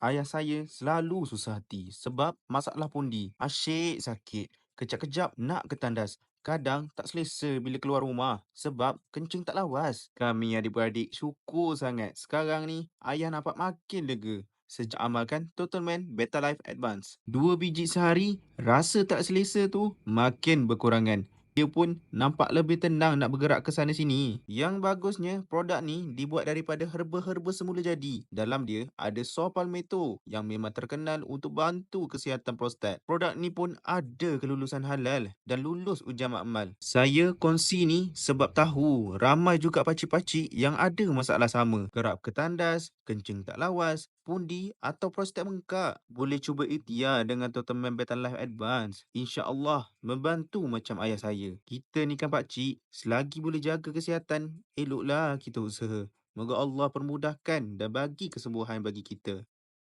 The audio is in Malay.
Ayah saya selalu susah hati sebab masalah pundi. Asyik sakit. Kejap-kejap nak ke tandas. Kadang tak selesa bila keluar rumah sebab kencing tak lawas. Kami adik-beradik syukur sangat. Sekarang ni ayah nampak makin lega sejak amalkan Total Man Beta Life Advance. Dua biji sehari, rasa tak selesa tu makin berkurangan. Dia pun nampak lebih tenang nak bergerak ke sana sini. Yang bagusnya, produk ni dibuat daripada herba-herba semula jadi. Dalam dia ada saw palmetto yang memang terkenal untuk bantu kesihatan prostat. Produk ni pun ada kelulusan halal dan lulus ujian makmal. Saya kongsi ni sebab tahu ramai juga pakcik-pakcik yang ada masalah sama. Kerap ke tandas, kencing tak lawas, pundi atau prostat bengkak. Boleh cuba ikhtiar dengan Total Man Life Advance. InsyaAllah membantu macam ayah Kita ni kan pakcik, selagi boleh jaga kesihatan, eloklah kita usaha. Moga Allah permudahkan dan bagi kesembuhan bagi kita.